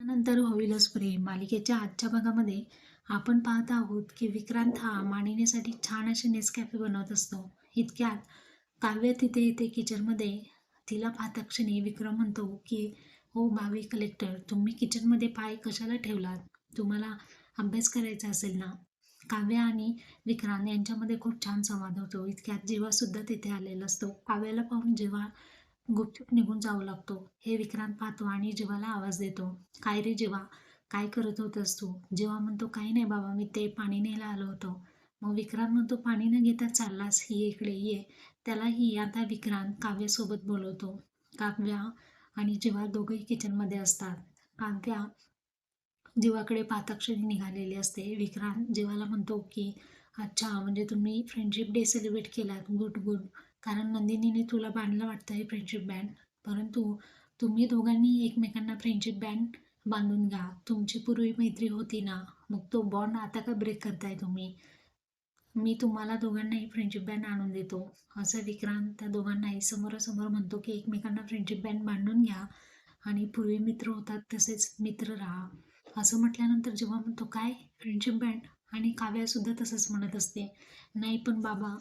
त्यानंतर होईलच प्रेम. मालिकेच्या आजच्या भागामध्ये आपण पाहत आहोत की विक्रांत हा मानिनीसाठी छान असे नेसकॅफे बनवत असतो. इतक्यात काव्य तिथे येते किचनमध्ये. तिला पाहता क्षणी विक्रम म्हणतो की हो भावी कलेक्टर तुम्ही किचनमध्ये पाय कशाला ठेवलात? तुम्हाला अभ्यास करायचा असेल ना? काव्य आणि विक्रांत यांच्यामध्ये खूप छान संवाद होतो. इतक्यात जीवासुद्धा तिथे आलेला असतो. काव्याला पाहून जेव्हा गुपचूप निघून जाऊ लागतो. हे विक्रांत पाहतो आणि जीवाला आवाज देतो. काय रे जीवा? काय करत होतस तू? जेव्हा म्हणतो काही नाही बाबा मी ते पाणी न्यायला आलो होतो. मग विक्रांत म्हणतो पाणी न घेता चाललास ही इकडे ये. त्यालाही आता विक्रांत काव्यासोबत बोलवतो. काव्या आणि जीवा दोघंही किचनमध्ये असतात. काव्या जीवाकडे पाताक्षरी निघालेली असते. विक्रांत जीवाला म्हणतो की अच्छा म्हणजे तुम्ही फ्रेंडशिप डे सेलिब्रेट केलात. Good good. कारण नंदिनीने तुला बांधलं वाटतं हे फ्रेंडशिप बँड परंतु तुम्ही दोघांनी एकमेकांना फ्रेंडशिप बँड बांधून घ्या. तुमची पूर्वी मैत्री होती ना मग तो बॉन्ड आता का ब्रेक करताय तुम्ही? मी तुम्हाला दोघांनाही फ्रेंडशिप बँड आणून देतो. असं विक्रांत त्या दोघांनाही समोरासमोर म्हणतो की एकमेकांना फ्रेंडशिप बँड बांधून घ्या आणि पूर्वी मित्र होतात तसेच मित्र राहा. असं म्हटल्यानंतर जेव्हा म्हणतो काय? फ्रेंडशिप बँड आणि काव्यासुद्धा तसंच म्हणत असते. नाही पण बाबा